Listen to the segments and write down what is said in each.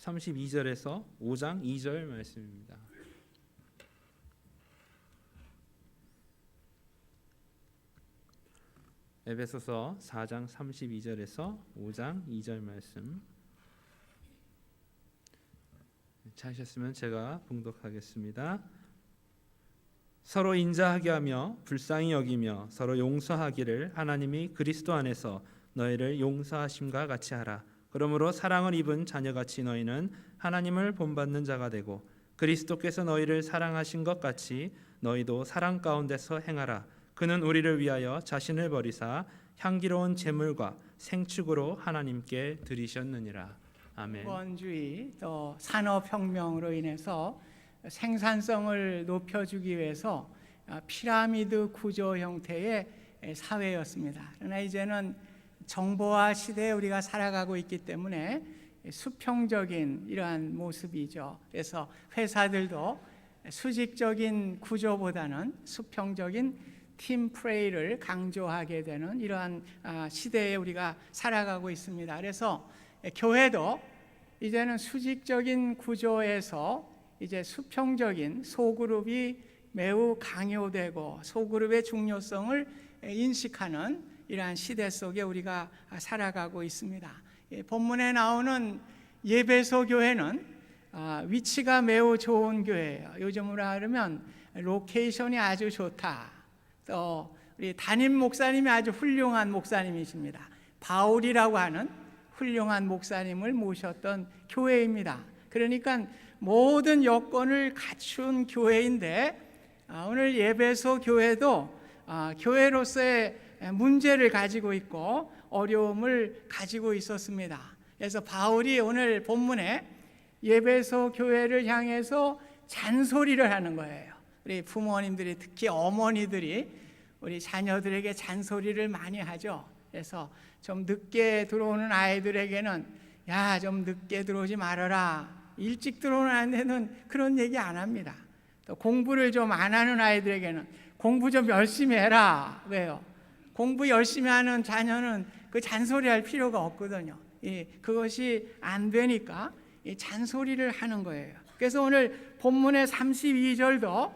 32절에서 5장 2절 말씀입니다. 에베소서 4장 32절에서 5장 2절 말씀 찾으셨으면 제가 봉독하겠습니다. 서로 인자하게 하며 불쌍히 여기며 서로 용서하기를 하나님이 그리스도 안에서 너희를 용서하심과 같이 하라. 그러므로 사랑을 입은 자녀같이 너희는 하나님을 본받는 자가 되고 그리스도께서 너희를 사랑하신 것 같이 너희도 사랑 가운데서 행하라. 그는 우리를 위하여 자신을 버리사 향기로운 제물과 생축으로 하나님께 드리셨느니라. 아멘. 원주의 또 산업 혁명으로 인해서 생산성을 높여주기 위해서 아, 피라미드 구조 형태의 사회였습니다. 그러나 이제는 정보화 시대에 우리가 살아가고 있기 때문에 수평적인 이러한 모습이죠. 그래서 회사들도 수직적인 구조보다는 수평적인 팀 프레이를 강조하게 되는 이러한 아, 시대에 우리가 살아가고 있습니다. 그래서 교회도 이제는 수직적인 구조에서 이제 수평적인 소그룹이 매우 강요되고 소그룹의 중요성을 인식하는 이러한 시대 속에 우리가 살아가고 있습니다. 예, 본문에 나오는 예배소 교회는 아, 위치가 매우 좋은 교회예요. 요즘으로 하면 로케이션이 아주 좋다. 또 우리 담임 목사님이 아주 훌륭한 목사님이십니다. 바울이라고 하는 훌륭한 목사님을 모셨던 교회입니다. 그러니까 모든 여건을 갖춘 교회인데 아, 오늘 예배소 교회도 아, 교회로서의 문제를 가지고 있고 어려움을 가지고 있었습니다. 그래서 바울이 오늘 본문에 예배소 교회를 향해서 잔소리를 하는 거예요. 우리 부모님들이 특히 어머니들이 우리 자녀들에게 잔소리를 많이 하죠. 그래서 좀 늦게 들어오는 아이들에게는 야, 좀 늦게 들어오지 말아라. 일찍 들어오는 애는 그런 얘기 안 합니다. 또 공부를 좀 안 하는 아이들에게는 공부 좀 열심히 해라. 왜요? 공부 열심히 하는 자녀는 그 잔소리 할 필요가 없거든요. 예, 그것이 안 되니까 이 잔소리를 하는 거예요. 그래서 오늘 본문의 32절도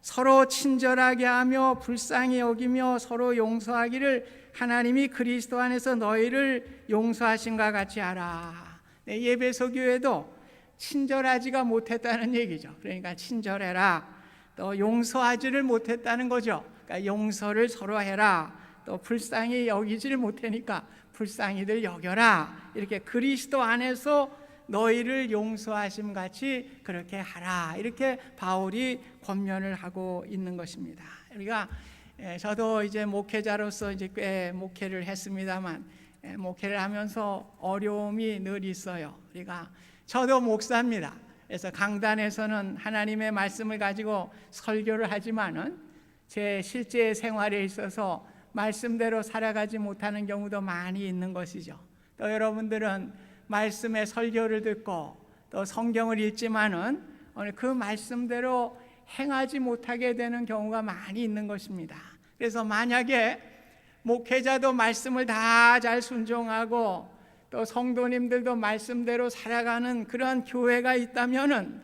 서로 친절하게 하며 불쌍히 여기며 서로 용서하기를 하나님이 그리스도 안에서 너희를 용서하신과 같이 하라. 네, 예배소 교회도 친절하지가 못했다는 얘기죠. 그러니까 친절해라. 또 용서하지를 못했다는 거죠. 그러니까 용서를 서로 해라. 또 불쌍히 여기지를 못하니까 불쌍히들 여겨라. 이렇게 그리스도 안에서 너희를 용서하심 같이 그렇게 하라. 이렇게 바울이 권면을 하고 있는 것입니다. 우리가 예, 저도 이제 목회자로서 이제 꽤 목회를 했습니다만 예, 목회를 하면서 어려움이 늘 있어요. 우리가 저도 목사입니다. 그래서 강단에서는 하나님의 말씀을 가지고 설교를 하지만은 제 실제 생활에 있어서 말씀대로 살아가지 못하는 경우도 많이 있는 것이죠. 또 여러분들은 말씀의 설교를 듣고 또 성경을 읽지만은 오늘 그 말씀대로 행하지 못하게 되는 경우가 많이 있는 것입니다. 그래서 만약에 목회자도 말씀을 다 잘 순종하고 또 성도님들도 말씀대로 살아가는 그런 교회가 있다면은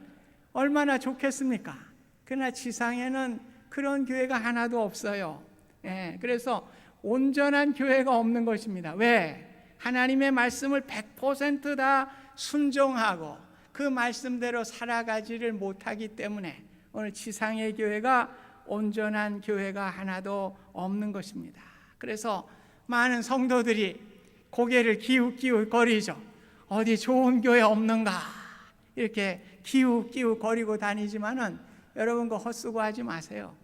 얼마나 좋겠습니까? 그러나 지상에는 그런 교회가 하나도 없어요. 예, 그래서 온전한 교회가 없는 것입니다. 왜? 하나님의 말씀을 100%다 순종하고 그 말씀대로 살아가지를 못하기 때문에 오늘 지상의 교회가 온전한 교회가 하나도 없는 것입니다. 그래서 많은 성도들이 고개를 기웃기웃 거리죠. 어디 좋은 교회 없는가? 이렇게 기웃기웃 거리고 다니지만은 여러분 그 헛수고 하지 마세요.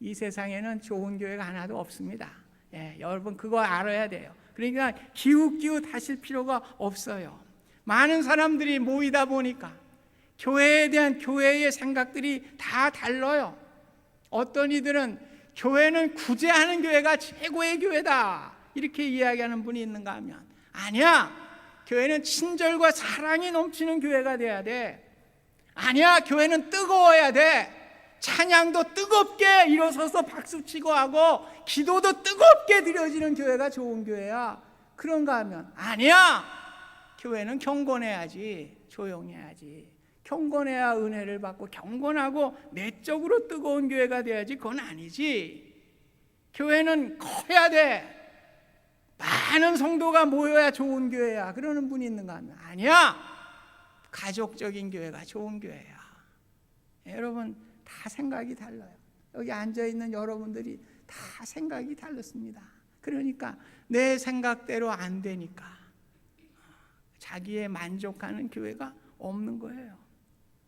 이 세상에는 좋은 교회가 하나도 없습니다. 예, 여러분 그거 알아야 돼요. 그러니까 기웃기웃 하실 필요가 없어요. 많은 사람들이 모이다 보니까 교회에 대한 교회의 생각들이 다 달라요. 어떤 이들은 교회는 구제하는 교회가 최고의 교회다. 이렇게 이야기하는 분이 있는가 하면 아니야. 교회는 친절과 사랑이 넘치는 교회가 돼야 돼. 아니야. 교회는 뜨거워야 돼. 찬양도 뜨겁게 일어서서 박수치고 하고 기도도 뜨겁게 드려지는 교회가 좋은 교회야. 그런가 하면 아니야. 교회는 경건해야지, 조용해야지. 경건해야 은혜를 받고 경건하고 내적으로 뜨거운 교회가 돼야지 그건 아니지. 교회는 커야 돼. 많은 성도가 모여야 좋은 교회야. 그러는 분이 있는가 하면 아니야. 가족적인 교회가 좋은 교회야. 예, 여러분 다 생각이 달라요. 여기 앉아 있는 여러분들이 다 생각이 달랐습니다. 그러니까 내 생각대로 안 되니까 자기의 만족하는 교회가 없는 거예요.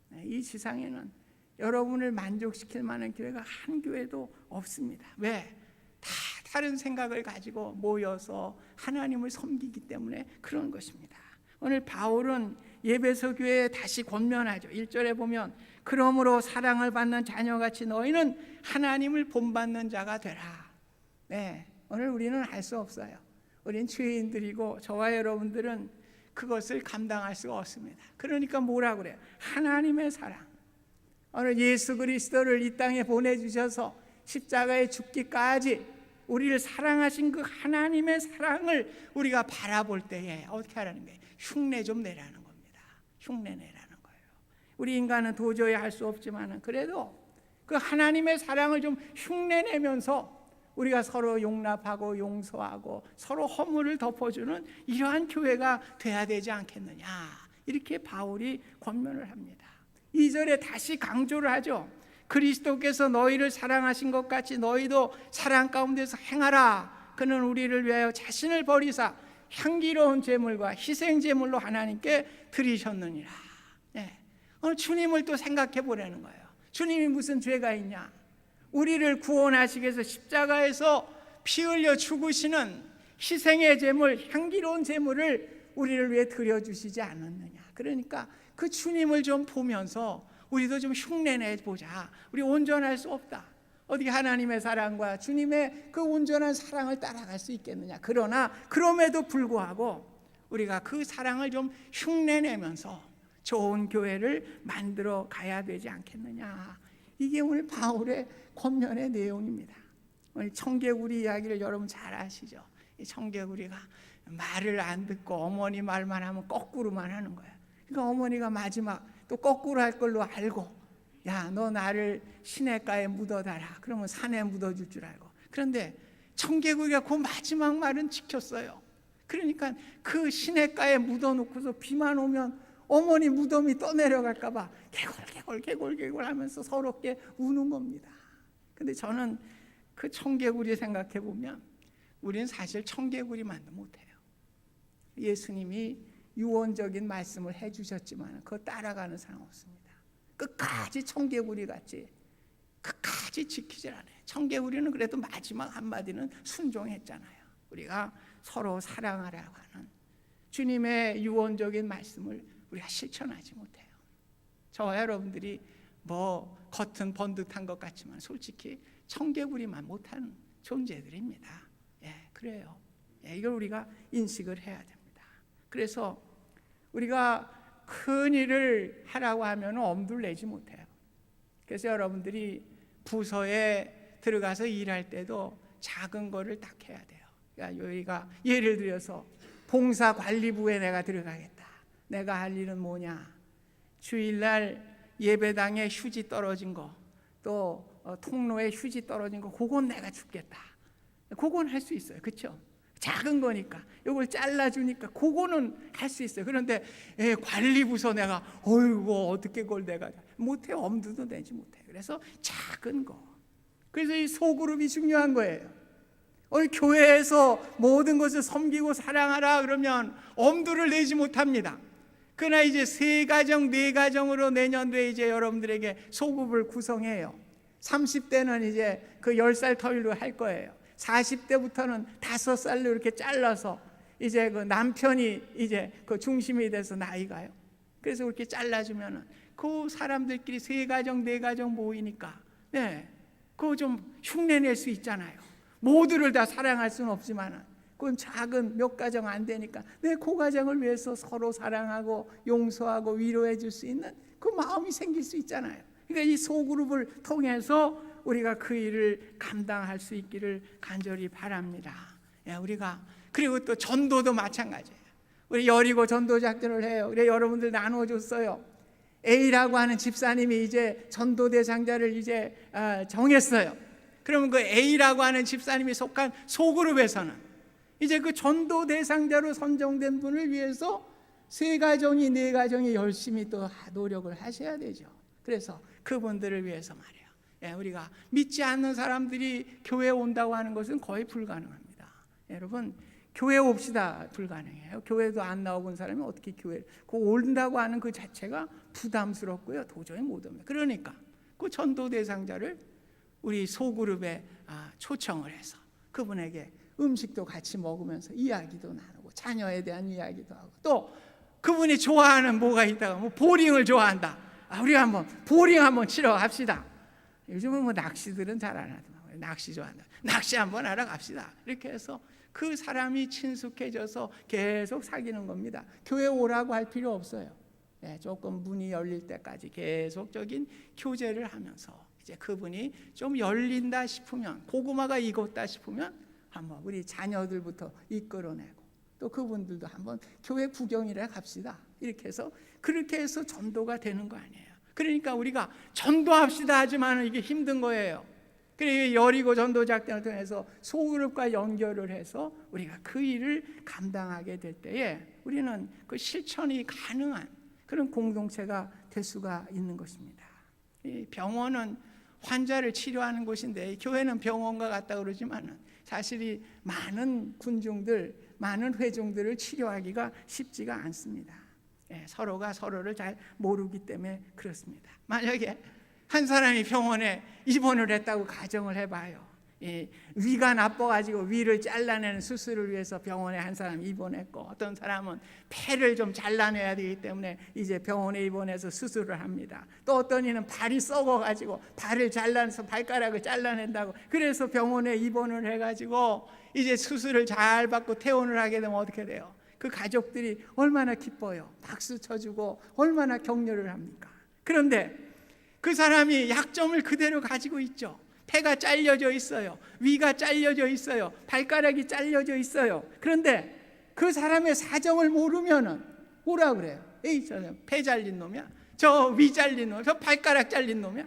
네, 이 지상에는 여러분을 만족시킬 만한 교회가 한 교회도 없습니다. 왜? 다 다른 생각을 가지고 모여서 하나님을 섬기기 때문에 그런 것입니다. 오늘 바울은 예배소 교회에 다시 권면하죠. 1절에 보면 그러므로 사랑을 받는 자녀같이 너희는 하나님을 본받는 자가 되라. 네. 오늘 우리는 할수 없어요. 우린 죄인들이고 저와 여러분들은 그것을 감당할 수가 없습니다. 그러니까 뭐라 그래요? 하나님의 사랑. 오늘 예수 그리스도를 이 땅에 보내주셔서 십자가에 죽기까지 우리를 사랑하신 그 하나님의 사랑을 우리가 바라볼 때에 어떻게 하라는 거예요? 흉내 좀 내라는 겁니다. 흉내 거예요. 우리 인간은 도저히 할 수 없지만 그래도 그 하나님의 사랑을 좀 흉내 내면서 우리가 서로 용납하고 용서하고 서로 허물을 덮어주는 이러한 교회가 돼야 되지 않겠느냐 이렇게 바울이 권면을 합니다. 2절에 다시 강조를 하죠. 그리스도께서 너희를 사랑하신 것 같이 너희도 사랑 가운데서 행하라. 그는 우리를 위하여 자신을 버리사 향기로운 제물과 희생 제물로 하나님께 드리셨느니라. 네. 오늘 주님을 또 생각해 보라는 거예요. 주님이 무슨 죄가 있냐? 우리를 구원하시기 위해서 십자가에서 피 흘려 죽으시는 희생의 제물, 향기로운 제물을 우리를 위해 드려 주시지 않았느냐. 그러니까 그 주님을 좀 보면서 우리도 좀 흉내내 보자. 우리 온전할 수 없다. 어떻게 하나님의 사랑과 주님의 그 온전한 사랑을 따라갈 수 있겠느냐. 그러나 그럼에도 불구하고 우리가 그 사랑을 좀 흉내내면서 좋은 교회를 만들어 가야 되지 않겠느냐. 이게 오늘 바울의 권면의 내용입니다. 오늘 청개구리 이야기를 여러분 잘 아시죠? 이 청개구리가 말을 안 듣고 어머니 말만 하면 거꾸로만 하는 거야. 그러니까 어머니가 마지막 또 거꾸로 할 걸로 알고 야 너 나를 시냇가에 묻어달라. 그러면 산에 묻어줄 줄 알고. 그런데 청개구리가 그 마지막 말은 지켰어요. 그러니까 그 시냇가에 묻어놓고서 비만 오면 어머니 무덤이 떠내려갈까봐 개골 개골 개골 개골 하면서 서럽게 우는 겁니다. 근데 저는 그 청개구리 생각해 보면 우리는 사실 청개구리만도 못해요. 예수님이 유언적인 말씀을 해주셨지만 그거 따라가는 사람 없습니다. 끝까지 청개구리 같이 끝까지 지키질 않아요. 청개구리는 그래도 마지막 한마디는 순종했잖아요. 우리가 서로 사랑하라고 하는 주님의 유언적인 말씀을 우리가 실천하지 못해요. 저와 여러분들이 뭐 겉은 번듯한 것 같지만 솔직히 청개구리만 못한 존재들입니다. 예, 그래요. 예, 이걸 우리가 인식을 해야 됩니다. 그래서 우리가 큰 일을 하라고 하면 엄두를 내지 못해요. 그래서 여러분들이 부서에 들어가서 일할 때도 작은 거를 딱 해야 돼요. 그러니까 여기가 예를 들어서 봉사 관리부에 내가 들어가겠다. 내가 할 일은 뭐냐? 주일날 예배당에 휴지 떨어진 거, 또 어, 통로에 휴지 떨어진 거, 그건 내가 죽겠다. 그건 할 수 있어요. 그렇죠? 작은 거니까 이걸 잘라주니까 그거는 할 수 있어요. 그런데 예, 관리부서 내가 어이구 어떻게 그걸 내가 못해 엄두도 내지 못해. 그래서 작은 거. 그래서 이 소그룹이 중요한 거예요. 오늘 교회에서 모든 것을 섬기고 사랑하라 그러면 엄두를 내지 못합니다. 그러나 이제 세 가정, 네 가정으로 내년도에 이제 여러분들에게 소급을 구성해요. 30대는 이제 그 10살 터일로 할 거예요. 40대부터는 다섯 살로 이렇게 잘라서 이제 그 남편이 이제 그 중심이 돼서 나이가요. 그래서 그렇게 잘라주면은 그 사람들끼리 세 가정, 네 가정 모이니까 네, 그거 좀 흉내낼 수 있잖아요. 모두를 다 사랑할 수는 없지만은 그건 작은 몇 가정 안 되니까 내그 가정을 위해서 서로 사랑하고 용서하고 위로해 줄 수 있는 그 마음이 생길 수 있잖아요. 그러니까 이 소그룹을 통해서 우리가 그 일을 감당할 수 있기를 간절히 바랍니다. 예, 우리가 그리고 또 전도도 마찬가지예요. 우리 여리고 전도 작전을 해요. 그래 여러분들 나눠줬어요. A라고 하는 집사님이 이제 전도 대상자를 이제 아, 정했어요. 그러면 그 A라고 하는 집사님이 속한 소그룹에서는 이제 그 전도 대상자로 선정된 분을 위해서 세 가정이 네 가정이 열심히 또 노력을 하셔야 되죠. 그래서 그분들을 위해서 말이에요. 예, 우리가 믿지 않는 사람들이 교회 온다고 하는 것은 거의 불가능합니다. 여러분 교회 옵시다 불가능해요. 교회도 안 나와본 사람이 어떻게 교회 그 온다고 하는 그 자체가 부담스럽고요. 도저히 못 옵니다. 그러니까 그 전도 대상자를 우리 소그룹에 아, 초청을 해서 그분에게 음식도 같이 먹으면서 이야기도 나누고 자녀에 대한 이야기도 하고 또 그분이 좋아하는 뭐가 있다가 뭐 보링을 좋아한다. 아, 우리 한번 보링 한번 치러 갑시다. 요즘은 뭐 낚시들은 잘 안 하더라고요. 낚시 좋아한다. 낚시 한번 하러 갑시다. 이렇게 해서 그 사람이 친숙해져서 계속 사귀는 겁니다. 교회 오라고 할 필요 없어요. 예, 조금 문이 열릴 때까지 계속적인 교제를 하면서 이제 그분이 좀 열린다 싶으면 고구마가 익었다 싶으면 한번 우리 자녀들부터 이끌어내고 또 그분들도 한번 교회 구경이라 갑시다. 이렇게 해서 그렇게 해서 전도가 되는 거 아니에요. 그러니까 우리가 전도합시다 하지만 이게 힘든 거예요. 그래 여리고 전도 작전을 통해서 소그룹과 연결을 해서 우리가 그 일을 감당하게 될 때에 우리는 그 실천이 가능한 그런 공동체가 될 수가 있는 것입니다. 이 병원은 환자를 치료하는 곳인데 교회는 병원과 같다 그러지만은 사실 이 많은 군중들, 많은 회중들을 치료하기가 쉽지가 않습니다. 예, 서로가 서로를 잘 모르기 때문에 그렇습니다. 만약에 한 사람이 병원에 입원을 했다고 가정을 해봐요. 이 위가 나빠가지고 위를 잘라내는 수술을 위해서 병원에 한 사람 입원했고 어떤 사람은 폐를 좀 잘라내야 되기 때문에 이제 병원에 입원해서 수술을 합니다. 또 어떤 이는 발이 썩어가지고 발을 잘라내서 발가락을 잘라낸다고 그래서 병원에 입원을 해가지고 이제 수술을 잘 받고 퇴원을 하게 되면 어떻게 돼요? 그 가족들이 얼마나 기뻐요. 박수 쳐주고 얼마나 격려를 합니까? 그런데 그 사람이 약점을 그대로 가지고 있죠. 폐가 잘려져 있어요. 위가 잘려져 있어요. 발가락이 잘려져 있어요. 그런데 그 사람의 사정을 모르면은 뭐라 그래요? 에이, 저폐 잘린 놈이야. 저 위 잘린 놈, 저 발가락 잘린 놈이야.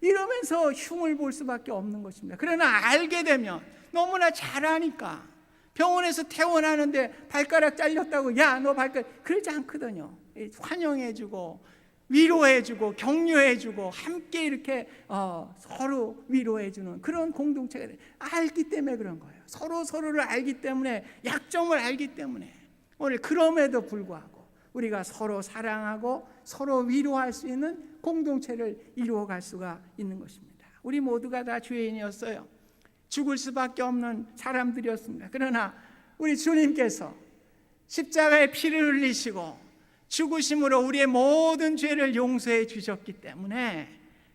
이러면서 흉을 볼 수밖에 없는 것입니다. 그러나 알게 되면 너무나 잘 아니까 병원에서 퇴원하는데 발가락 잘렸다고 야 너 발가락 그러지 않거든요. 환영해주고 위로해주고 격려해주고 함께 이렇게 어, 서로 위로해주는 그런 공동체가 돼. 알기 때문에 그런 거예요. 서로 서로를 알기 때문에 약점을 알기 때문에 오늘 그럼에도 불구하고 우리가 서로 사랑하고 서로 위로할 수 있는 공동체를 이루어갈 수가 있는 것입니다. 우리 모두가 다 죄인이었어요. 죽을 수밖에 없는 사람들이었습니다. 그러나 우리 주님께서 십자가에 피를 흘리시고 죽으심으로 우리의 모든 죄를 용서해 주셨기 때문에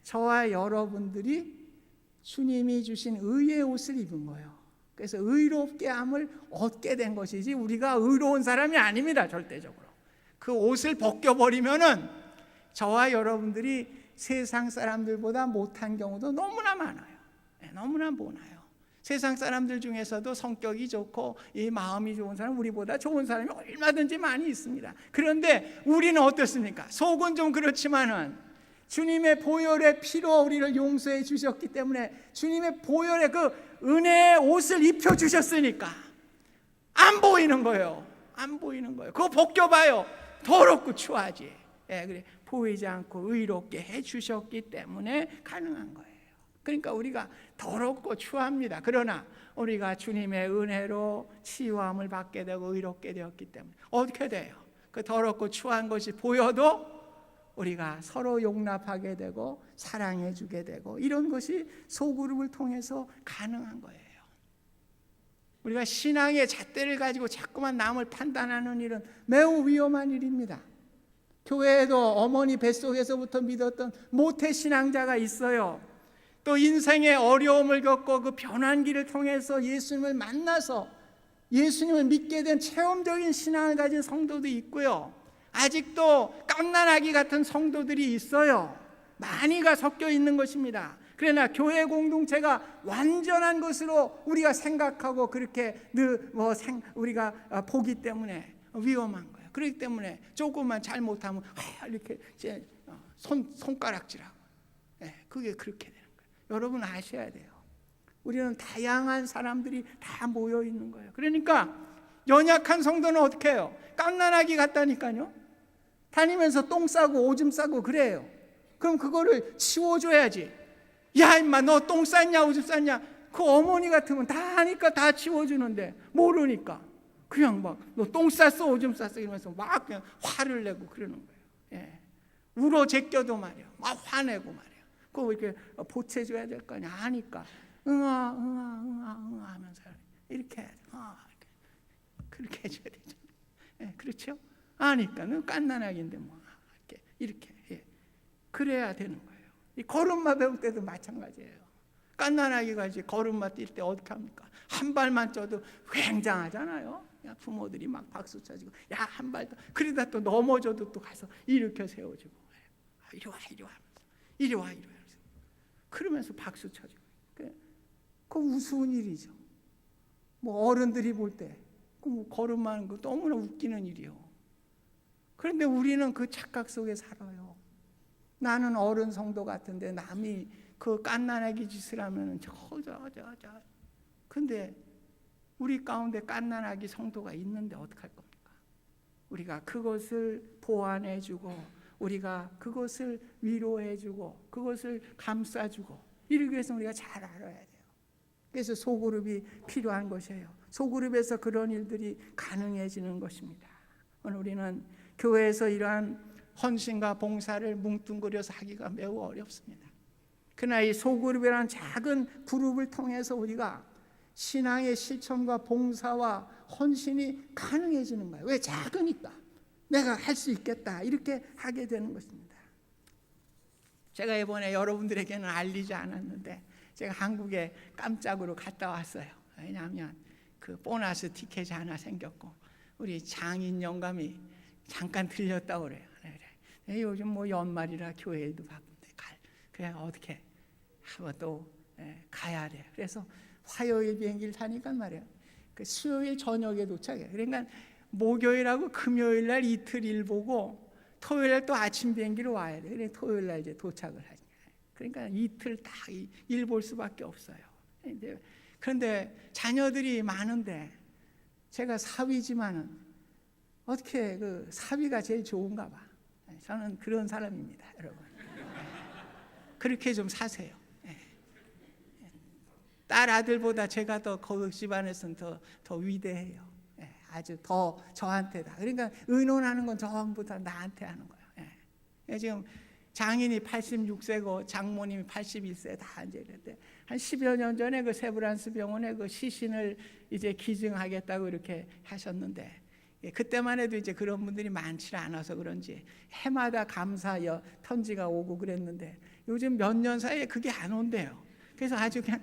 저와 여러분들이 주님이 주신 의의 옷을 입은 거예요. 그래서 의롭게 함을 얻게 된 것이지 우리가 의로운 사람이 아닙니다. 절대적으로. 그 옷을 벗겨 버리면은 저와 여러분들이 세상 사람들보다 못한 경우도 너무나 많아요. 네, 너무나 많아요. 세상 사람들 중에서도 성격이 좋고 이 마음이 좋은 사람 우리보다 좋은 사람이 얼마든지 많이 있습니다. 그런데 우리는 어떻습니까? 속은 좀 그렇지만은 주님의 보혈의 피로 우리를 용서해 주셨기 때문에 주님의 보혈의 그 은혜의 옷을 입혀 주셨으니까 안 보이는 거예요. 안 보이는 거예요. 그거 벗겨봐요. 더럽고 추하지. 예, 그래 보이지 않고 의롭게 해 주셨기 때문에 가능한 거예요. 그러니까 우리가 더럽고 추합니다. 그러나 우리가 주님의 은혜로 치유함을 받게 되고 의롭게 되었기 때문에 어떻게 돼요? 그 더럽고 추한 것이 보여도 우리가 서로 용납하게 되고 사랑해 주게 되고 이런 것이 소그룹을 통해서 가능한 거예요. 우리가 신앙의 잣대를 가지고 자꾸만 남을 판단하는 일은 매우 위험한 일입니다. 교회에도 어머니 뱃속에서부터 믿었던 모태 신앙자가 있어요. 또 인생의 어려움을 겪고 그 변환기를 통해서 예수님을 만나서 예수님을 믿게 된 체험적인 신앙을 가진 성도도 있고요. 아직도 깜난아기 같은 성도들이 있어요. 많이가 섞여 있는 것입니다. 그러나 교회 공동체가 완전한 것으로 우리가 생각하고 그렇게 늘뭐 우리가 보기 때문에 위험한 거예요. 그렇기 때문에 조금만 잘못하면 아, 이렇게 어, 손 손가락질하고, 예, 그게 그렇게 거예요. 여러분 아셔야 돼요. 우리는 다양한 사람들이 다 모여 있는 거예요. 그러니까 연약한 성도는 어떻게 해요? 깡난아기 같다니까요. 다니면서 똥 싸고 오줌 싸고 그래요. 그럼 그거를 치워줘야지. 야 임마 너 똥 쌌냐 오줌 쌌냐? 그 어머니 같으면 다 하니까 다 치워주는데 모르니까 그냥 막 너 똥 쌌어 오줌 쌌어 이러면서 막 그냥 화를 내고 그러는 거예요. 예. 울어 제껴도 말이야. 막 화내고 말이야. 그거 이렇게 보채줘야 될 거 아니야. 하니까 응아 응아 응아 응아 하면서 이렇게 해야 돼. 아, 이렇게. 그렇게 해줘야 되죠. 예, 그렇죠? 아니까 는 깐난하긴데 뭐 이렇게 이렇게 예. 그래야 되는 거예요. 이 걸음마 배울 때도 마찬가지예요. 깐난아기가 이제 걸음마 뛸 때 어떻게 합니까? 한 발만 쪄도 굉장하잖아요. 야, 부모들이 막 박수 쳐주고 야 한 발 더. 그러다 또 넘어져도 또 가서 일으켜 세워주고 아, 이리 와 이리 와 이리 와 이리 와 그러면서 박수 쳐주고 그, 그 우스운 일이죠. 뭐 어른들이 볼 때 그 걸음마는 거 너무나 웃기는 일이요. 그런데 우리는 그 착각 속에 살아요. 나는 어른 성도 같은데 남이 그 깐난아기 짓을 하면은 저저 저 저. 근데 우리 가운데 깐난아기 성도가 있는데 어떡할 겁니까? 우리가 그것을 보완해주고 우리가 그것을 위로해주고 그것을 감싸주고 이러기 위해서 우리가 잘 알아야 돼요. 그래서 소그룹이 필요한 것이에요. 소그룹에서 그런 일들이 가능해지는 것입니다. 오늘 우리는 교회에서 이러한 헌신과 봉사를 뭉뚱그려서 하기가 매우 어렵습니다. 그러나 이 소그룹이라는 작은 그룹을 통해서 우리가 신앙의 실천과 봉사와 헌신이 가능해지는 거예요. 왜 작으니까 내가 할 수 있겠다 이렇게 하게 되는 것입니다. 제가 이번에 여러분들에게는 알리지 않았는데 제가 한국에 깜짝으로 갔다 왔어요. 왜냐하면 그 보너스 티켓이 하나 생겼고 우리 장인 영감이 잠깐 들렸다 그래요. 그래, 그래. 요즘 뭐 연말이라 교회도 바쁜데 갈 그래 어떻게 한번 또 예, 가야 돼. 그래서 화요일 비행기를 타니까 말이야. 그 수요일 저녁에 도착해. 그러니까 목요일하고 금요일 날 이틀 일 보고 토요일 날 또 아침 비행기로 와야 돼. 그래 토요일 날 이제 도착을 하지. 그러니까 이틀 다일볼 수밖에 없어요. 그런데 자녀들이 많은데 제가 사위지만은 어떻게 그 사위가 제일 좋은가 봐. 저는 그런 사람입니다, 여러분. 그렇게 좀 사세요. 예. 딸 아들보다 제가 더그 집안에서는 더, 더 위대해요. 예, 아주 더 저한테다. 그러니까 의논하는 건 전부 다 나한테 하는 거예요. 예. 지금 장인이 86세고 장모님이 81세 다 이제 이랬대. 한 10여 년 전에 그 세브란스 병원에 그 시신을 이제 기증하겠다고 이렇게 하셨는데 예, 그때만 해도 이제 그런 분들이 많지 않아서 그런지 해마다 감사 여 편지가 오고 그랬는데 요즘 몇 년 사이에 그게 안 온대요. 그래서 아주 그냥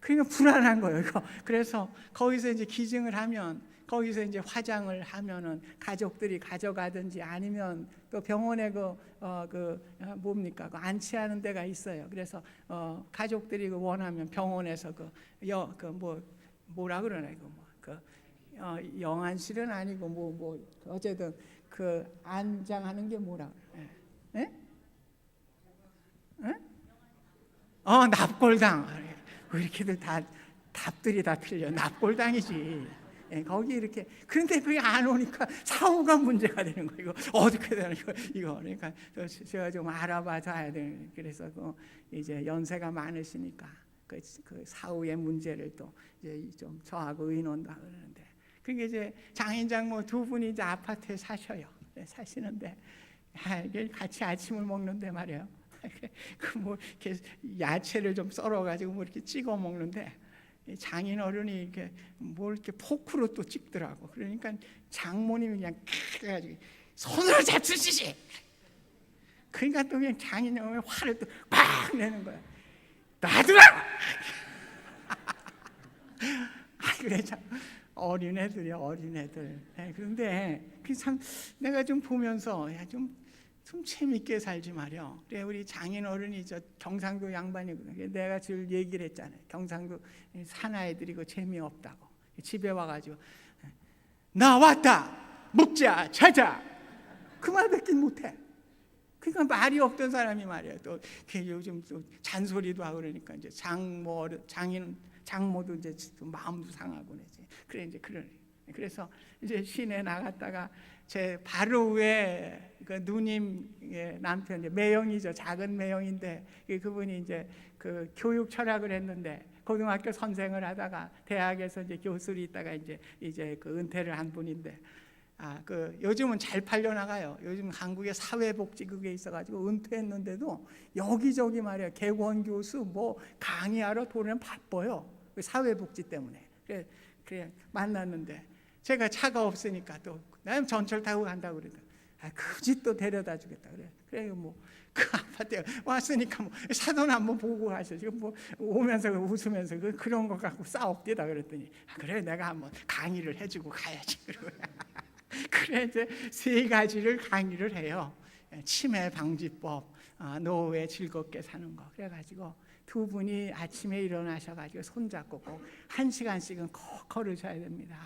그냥 불안한 거예요. 이거. 그래서 거기서 이제 기증을 하면 거기서 이제 화장을 하면은 가족들이 가져가든지 아니면 또 병원에 그, 어, 그 어, 뭡니까 그 안치하는 데가 있어요. 그래서 어, 가족들이 그 원하면 병원에서 그 여 그 뭐 뭐라 그러나 이거 뭐 그 어, 영안실은 아니고 뭐 뭐 어쨌든 그 안장하는 게 뭐라 그래? 예? 예? 어 납골당 왜 이렇게들 다 답들이 다 틀려 납골당이지. 예, 거기 이렇게 그런데 그게 안 오니까 사후가 문제가 되는 거 이거 어떻게 되는 거 이거 그러니까 제가 좀 알아봐 줘야 돼. 그래서 그 이제 연세가 많으시니까 그, 그 사후의 문제를 또 이제 좀 저하고 의논도 하고 그러는데 그게 이제 장인 장모 두 분이 이제 아파트에 사셔요. 네, 사시는데 아, 이게 같이 아침을 먹는데 말이에요. 그뭐 이렇게 야채를 좀 썰어 가지고 뭐 이렇게 찍어 먹는데 장인 어른이 이렇게 뭘 이렇게 포크로 또 찍더라고. 그러니까 장모님이 그냥 해가지고 손으로 잡수시지. 그러니까 또 그냥 장인 어른이 화를 또 팍 내는 거야. 놔두라. 아 그래 참 어린 애들이야 어린 애들. 네, 그런데 그 참 내가 좀 보면서 야 좀 좀 재밌게 살지 말이요. 그래 우리 장인 어른이 저 경상도 양반이거든. 내가 줄 얘기를 했잖아요. 경상도 사나이들이 그 재미없다고 집에 와가지고 나 왔다. 먹자, 자자. 그 말밖에 못해. 그러니까 말이 없던 사람이 말이야. 또 요즘 또 잔소리도 하고 그러니까 이제 장모 장인 장모도 이제 좀 마음도 상하고 그러지. 그래 이제 그런. 그래서 이제 시내 나갔다가 제 바로 위에 그 누님의 남편 매형이죠. 작은 매형인데 그 그분이 이제 그 교육 철학을 했는데 고등학교 선생을 하다가 대학에서 이제 교수로 있다가 이제 이제 그 은퇴를 한 분인데 아, 그 요즘은 잘 팔려 나가요. 요즘 한국에 사회복지 그게 있어가지고 은퇴했는데도 여기저기 말이야 개원 교수 뭐 강의하러 돌면 바빠요. 그 사회복지 때문에 그래 그래 만났는데 제가 차가 없으니까 또 나는 전철 타고 간다고 그러니까 아, 굳이 또 데려다 주겠다 그래. 그래 뭐그 아파트에 왔으니까 뭐 사돈 한번 보고 가셔. 지금 뭐 오면서 웃으면서 그 그런 거 갖고 싸웁디다 그랬더니 아, 그래 내가 한번 강의를 해주고 가야지. 그래 이제 세 가지를 강의를 해요. 예, 치매 방지법, 아, 노후에 즐겁게 사는 거. 그래가지고 두 분이 아침에 일어나셔가지고 손잡고 꼭 한 시간씩은 꼭 걸으셔야 됩니다.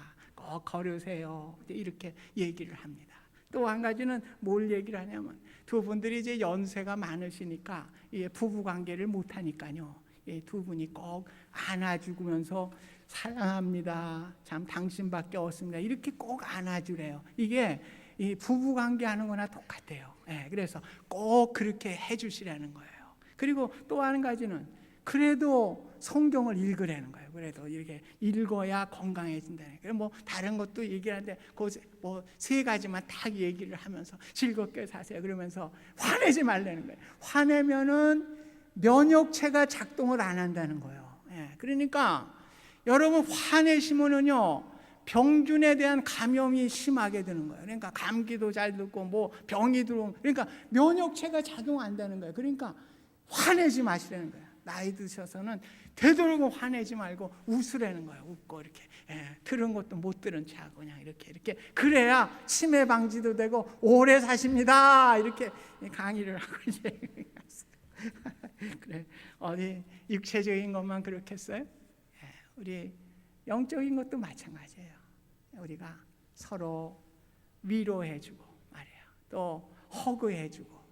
꼭 걸으세요. 이렇게 얘기를 합니다. 또 한 가지는 뭘 얘기를 하냐면 두 분들이 이제 연세가 많으시니까 이 부부 관계를 못 하니까요. 이두 분이 꼭 안아주면서 사랑합니다. 참 당신밖에 없습니다. 이렇게 꼭 안아주래요. 이게 이 부부 관계 하는 거나 똑같아요. 예, 그래서 꼭 그렇게 해주시라는 거예요. 그리고 또 한 가지는 그래도 성경을 읽으라는 거예요. 그래도 이렇게 읽어야 건강해진다는 거예요. 뭐 다른 것도 얘기하는데 그뭐세 가지만 딱 얘기를 하면서 즐겁게 사세요. 그러면서 화내지 말라는 거예요. 화내면은 면역체가 작동을 안 한다는 거예요. 예, 그러니까 여러분 화내시면은요 병균에 대한 감염이 심하게 되는 거예요. 그러니까 감기도 잘 듣고 뭐 병이 들어오면 그러니까 면역체가 작용 안 되는 거예요. 그러니까 화내지 마시라는 거예요. 나이 드셔서는 되도록 화내지 말고 웃으라는 거예요. 웃고 이렇게 예, 들은 것도 못 들은 체하고 그냥 이렇게 이렇게 그래야 치매 방지도 되고 오래 사십니다. 이렇게 강의를 하고 이제 그래 어디 육체적인 것만 그렇겠어요? 예, 우리 영적인 것도 마찬가지예요. 우리가 서로 위로해주고 말이에요. 또 허그해주고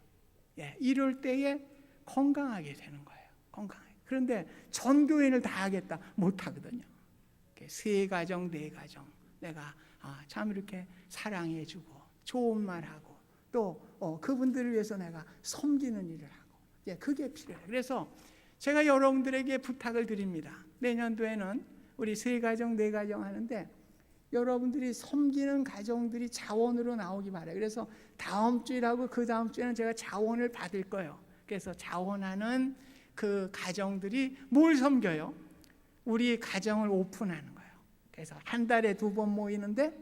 예, 이럴 때에 건강하게 되는 거예요. 건강해. 그런데 전 교인을 다 하겠다 못 하거든요. 세 가정 네 가정 내가 아, 참 이렇게 사랑해주고 좋은 말하고 또 어, 그분들을 위해서 내가 섬기는 일을 하고 예, 그게 필요해요. 그래서 제가 여러분들에게 부탁을 드립니다. 내년도에는 우리 세 가정 네 가정 하는데 여러분들이 섬기는 가정들이 자원으로 나오기 바래요. 그래서 다음 주일하고 그 다음 주에는 제가 자원을 받을 거예요. 그래서 자원하는 그 가정들이 뭘 섬겨요? 우리 가정을 오픈하는 거예요. 그래서 한 달에 두 번 모이는데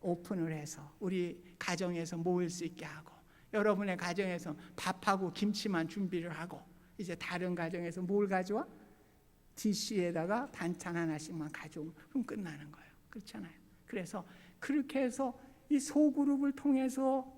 오픈을 해서 우리 가정에서 모일 수 있게 하고 여러분의 가정에서 밥하고 김치만 준비를 하고 이제 다른 가정에서 뭘 가져와? DC에다가 반찬 하나씩만 가져오면 그럼 끝나는 거예요. 그렇잖아요. 그래서 그렇게 해서 이 소그룹을 통해서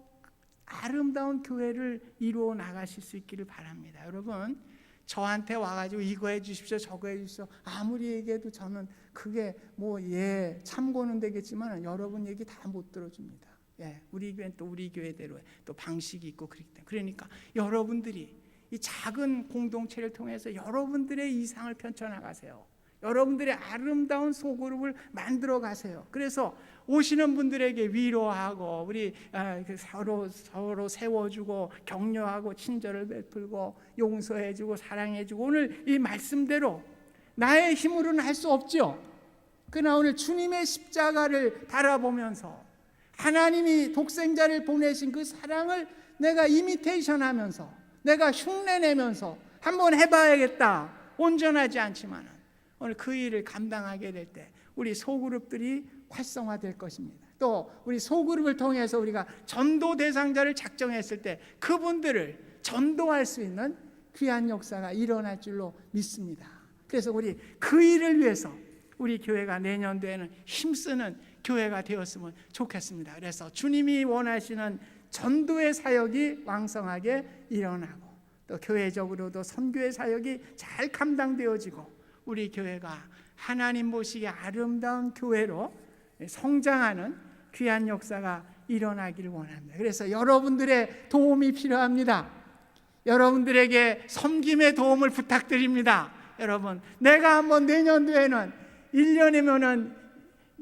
아름다운 교회를 이루어 나가실 수 있기를 바랍니다. 여러분, 저한테 와가지고 이거 해주십시오, 저거 해주십시오. 아무리 얘기해도 저는 그게 뭐 예 참고는 되겠지만 여러분 얘기 다 못 들어줍니다. 예, 우리 교회는 또 우리 교회대로 또 방식이 있고 그렇기 때문에 그러니까 여러분들이 이 작은 공동체를 통해서 여러분들의 이상을 펼쳐나가세요. 여러분들의 아름다운 소그룹을 만들어 가세요. 그래서 오시는 분들에게 위로하고 우리 아, 그 서로 서로 세워주고 격려하고 친절을 베풀고 용서해주고 사랑해주고 오늘 이 말씀대로 나의 힘으로는 할 수 없죠. 그러나 오늘 주님의 십자가를 바라보면서 하나님이 독생자를 보내신 그 사랑을 내가 이미테이션하면서 내가 흉내내면서 한번 해봐야겠다. 온전하지 않지만은 오늘 그 일을 감당하게 될 때 우리 소그룹들이 활성화될 것입니다. 또 우리 소그룹을 통해서 우리가 전도 대상자를 작정했을 때 그분들을 전도할 수 있는 귀한 역사가 일어날 줄로 믿습니다. 그래서 우리 그 일을 위해서 우리 교회가 내년도에는 힘쓰는 교회가 되었으면 좋겠습니다. 그래서 주님이 원하시는 전도의 사역이 왕성하게 일어나고 또 교회적으로도 선교의 사역이 잘 감당되어지고 우리 교회가 하나님 보시기에 아름다운 교회로 성장하는 귀한 역사가 일어나기를 원합니다. 그래서 여러분들의 도움이 필요합니다. 여러분들에게 섬김의 도움을 부탁드립니다. 여러분, 내가 한번 내년도에는 1년이면은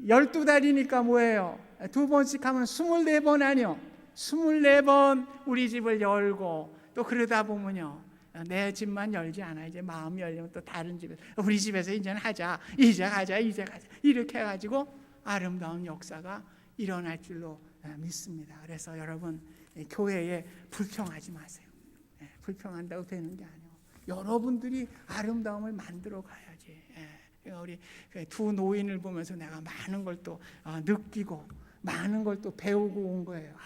12달이니까 뭐예요? 두 번씩 하면 24번 아니요. 24번 우리 집을 열고 또 그러다 보면요. 내 집만 열지 않아. 이제 마음이 열리면 또 다른 집에 우리 집에서 이제는 하자. 이제 가자. 이제 가자. 이렇게 해 가지고 아름다운 역사가 일어날 줄로 믿습니다. 그래서 여러분 이 교회에 불평하지 마세요. 예, 불평한다고 되는 게 아니에요. 여러분들이 아름다움을 만들어 가야지. 예, 그러니까 우리 그두 노인을 보면서 내가 많은 걸 또 느끼고 많은 걸 또 배우고 온 거예요. 아,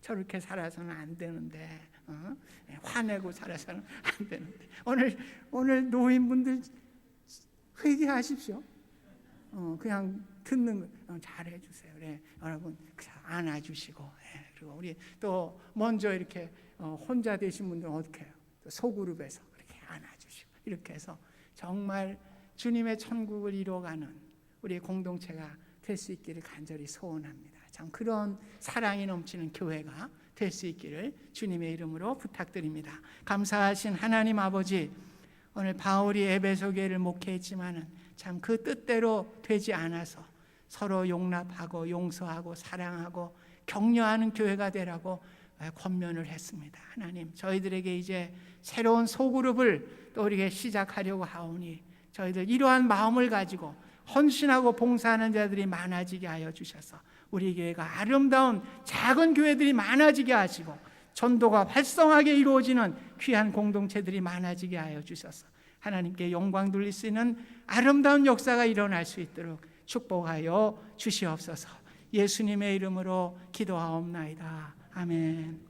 저렇게 살아서는 안 되는데 어? 예, 화내고 살아서는 안 되는데 오늘 오늘 노인분들 회개하십시오. 어, 그냥 듣는 거 어, 잘해 주세요. 네, 여러분 그냥 안아 주시고 예, 그리고 우리 또 먼저 이렇게 어, 혼자 되신 분들은 어떻게 해요? 또 소그룹에서 이렇게 안아 주시고 이렇게 해서 정말 주님의 천국을 이루어가는 우리 공동체가 될 수 있기를 간절히 소원합니다. 참 그런 사랑이 넘치는 교회가 될 수 있기를 주님의 이름으로 부탁드립니다. 감사하신 하나님 아버지 오늘 바울이 에베소 교회를 목회했지만은 참 그 뜻대로 되지 않아서 서로 용납하고 용서하고 사랑하고 격려하는 교회가 되라고 권면을 했습니다. 하나님, 저희들에게 이제 새로운 소그룹을 또 우리에게 시작하려고 하오니 저희들 이러한 마음을 가지고 헌신하고 봉사하는 자들이 많아지게 하여 주셔서 우리 교회가 아름다운 작은 교회들이 많아지게 하시고 전도가 활성하게 이루어지는 귀한 공동체들이 많아지게 하여 주셔서 하나님께 영광 돌릴 수 있는 아름다운 역사가 일어날 수 있도록 축복하여 주시옵소서. 예수님의 이름으로 기도하옵나이다. 아멘.